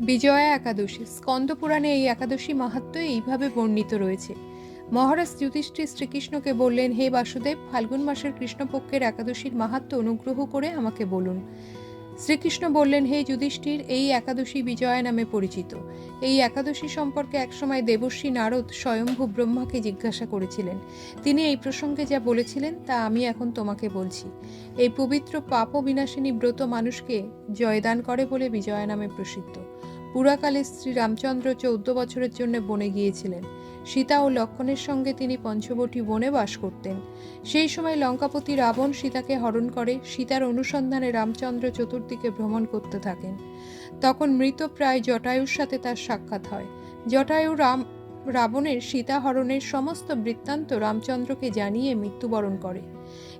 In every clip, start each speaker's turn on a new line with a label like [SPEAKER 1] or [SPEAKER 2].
[SPEAKER 1] বিজয়া একাদশী। স্কন্দ পুরাণে এই একাদশী মাহাত্ম্য এইভাবে বর্ণিত রয়েছে। মহারাজ যুধিষ্ঠির শ্রীকৃষ্ণকে বললেন, হে বাসুদেব, ফাল্গুন মাসের কৃষ্ণপক্ষের একাদশীর মাহাত্ম্য অনুগ্রহ করে আমাকে বলুন। শ্রীকৃষ্ণ বললেন, হে যুধিষ্ঠির, এই একাদশী বিজয়া নামে পরিচিত। এই একাদশী সম্পর্কে একসময় দেবশ্রী নারদ স্বয়ম্ভু ব্রহ্মাকে জিজ্ঞাসা করেছিলেন। তিনি এই প্রসঙ্গে যা বলেছিলেন, তা আমি এখন তোমাকে বলছি। এই পবিত্র পাপ বিনাশিনী ব্রত মানুষকে জয়দান করে বলে বিজয়া নামে প্রসিদ্ধ। পুরাকালে শ্রী রামচন্দ্র চৌদ্দ বছরের জন্য বনে গিয়েছিলেন। সীতা ও লক্ষণের সঙ্গে তিনি পঞ্চবটী বনে বাস করতেন। সেই সময় লঙ্কাপতি রাবণ সীতাকে হরণ করে, সীতার অনুসন্ধানে রামচন্দ্র চতুর্দিকে ভ্রমণ করতে থাকেন। তখন মৃতপ্রায় জটায়ুর সাথে তার সাক্ষাৎ হয়। জটায়ু রাম, রাবণের সীতা হরণের সমস্ত বৃত্তান্ত রামচন্দ্রকে জানিয়ে মৃত্যুবরণ করে।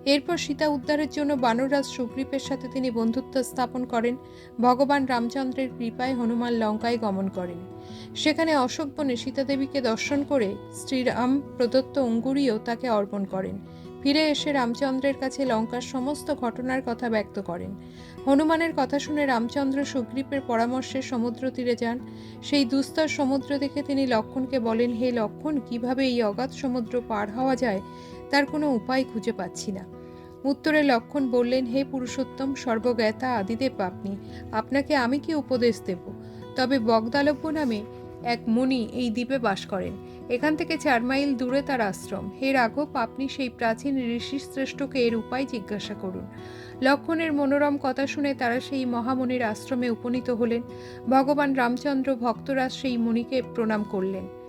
[SPEAKER 1] এরপর সীতা উদ্ধারের জন্য বানররাজ সুগ্রীবের সাথে তিনি বন্ধুত্ব স্থাপন করেন। ভগবান রামচন্দ্রের কৃপায় হনুমান লঙ্কায় গমন করেন। সেখানে অশোক বনে সীতাদেবীকে দর্শন করে শ্রীরাম প্রদত্ত অঙ্গুরীও তাকে অর্পণ করেন। ফিরে এসে রামচন্দ্রের কাছে লঙ্কার সমস্ত ঘটনার কথা ব্যক্ত করেন। হনুমানের কথা শুনে রামচন্দ্র সুগ্রীবের পরামর্শে সমুদ্র তীরে যান। সেই দুস্তর সমুদ্র দেখে তিনি লক্ষণকে বলেন, হে লক্ষণ, কীভাবে এই অগাধ সমুদ্র পার হওয়া যায়? তার কোনো উপায় খুঁজে পাচ্ছি না। উত্তরে লক্ষণ বললেন, হে পুরুষোত্তম, সর্বজ্ঞাতা আদিদেব আপনি। আপনাকে আমি কি উপদেশ দেব? তবে বগদালব্য নামে এক মুনি এই দ্বীপে বাস করেন। এখান থেকে চার মাইল দূরে তার আশ্রম। হে রাঘব, আপনি সেই প্রাচীন ঋষি শ্রেষ্ঠকে এর উপায় জিজ্ঞাসা করুন। লক্ষণের মনোরম কথা শুনে তারা সেই মহামুনির আশ্রমে উপনীত হলেন। ভগবান রামচন্দ্র ভক্তরাজ সেই মুনিকে প্রণাম করলেন।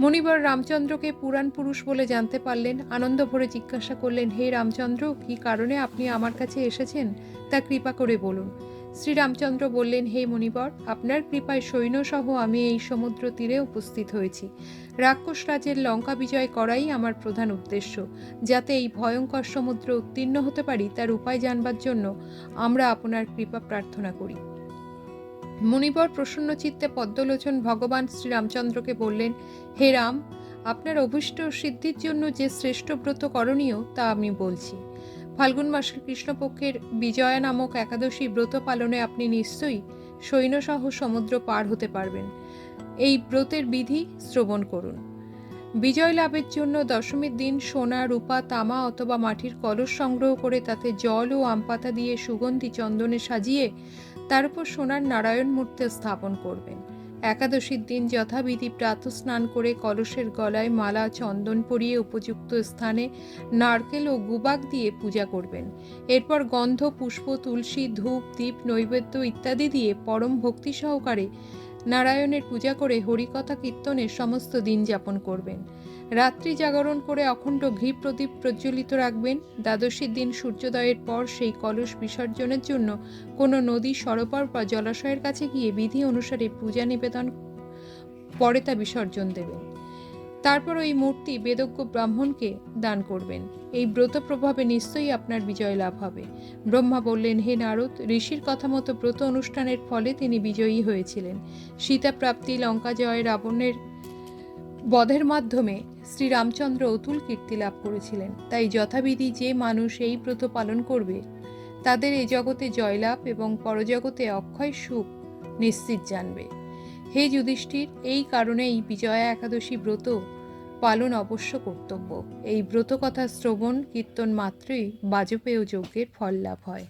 [SPEAKER 1] মণিবর রামচন্দ্রকে পুরাণ পুরুষ বলে জানতে পারলেন। আনন্দ ভরে জিজ্ঞাসা করলেন, হে রামচন্দ্র, কি কারণে আপনি আমার কাছে এসেছেন? তা কৃপা করে বলুন। শ্রীরামচন্দ্র বললেন, হে মণিবর আপনার কৃপায় সৈন্যসহ আমি এই সমুদ্র তীরে উপস্থিত হয়েছি। রাক্ষস রাজের লঙ্কা বিজয় করাই আমার প্রধান উদ্দেশ্য। যাতে এই ভয়ঙ্কর সমুদ্র উত্তীর্ণ হতে পারি, তার উপায় জানবার জন্য আমরা আপনার কৃপা প্রার্থনা করি। মুনিবর প্রসন্ন চিত্তে পদ্মলোচন ভগবান শ্রীরামচন্দ্রকে বললেন, হে রাম, আপনার অভীষ্ট সিদ্ধির জন্য যে শ্রেষ্ঠ ব্রত করণীয় তা আমি বলছি। ফাল্গুন মাসের কৃষ্ণপক্ষের বিজয়া নামক একাদশী ব্রত পালনে আপনি নিশ্চয়ই সৈন্যসহ সমুদ্র পার হতে পারবেন। এই ব্রতের বিধি শ্রবণ করুন। বিজয় লাভের জন্য দশমীর দিন সোনা, রূপা, তামা অথবা মাটির কলস সংগ্রহ করে তাতে জল ও আমপাতা দিয়ে সুগন্ধি চন্দনে সাজিয়ে তার উপর সোনার নারায়ণ মূর্তি স্থাপন করবেন। একাদশীর দিন যথাবিধি প্রাতঃ স্নান করে কলসের গলায় মালা, চন্দন পরিয়ে উপযুক্ত স্থানে নারকেল ও গুবাক দিয়ে পূজা করবেন। এরপর গন্ধ, পুষ্প, তুলসী, ধূপ, দীপ, নৈবেদ্য ইত্যাদি দিয়ে পরম ভক্তি সহকারে নারায়ণের পূজা করে হরিকথা কীর্তনের সমস্ত দিন যাপন করবেন। রাত্রি জাগরণ করে অখণ্ড ঘি প্রদীপ প্রজ্বলিত রাখবেন। দ্বাদশীর দিন সূর্যোদয়ের পর সেই কলস বিসর্জনের জন্য কোনো নদী, সরোবর বা জলাশয়ের কাছে গিয়ে বিধি অনুসারে পূজা নিবেদন, পরে তা বিসর্জন দেবেন। তারপর ওই মূর্তি বেদজ্ঞ ব্রাহ্মণকে দান করবেন। এই ব্রত প্রভাবে নিশ্চয়ই আপনার বিজয় লাভ হবে। ব্রহ্মা বললেন, হে নারদ, ঋষির কথা মতো ব্রত অনুষ্ঠানের ফলে তিনি বিজয়ী হয়েছিলেন। সীতা প্রাপ্তি লঙ্কা জয় রাবণের বধের মাধ্যমে শ্রীরামচন্দ্র অতুল কীর্তি লাভ করেছিলেন। তাই যথাবিধি যে মানুষ এই ব্রত পালন করবে, তাদের এই জগতে জয়লাভ এবং পরজগতে অক্ষয় সুখ নিশ্চিত জানবে। হে যুধিষ্ঠির, এই কারণে এই বিজয়া একাদশী ব্রত পালন অবশ্য কর্তব্য। এই ব্রতকথা শ্রবণ কীর্তন মাত্রই বাজপেয় যজ্ঞের ফল লাভ হয়।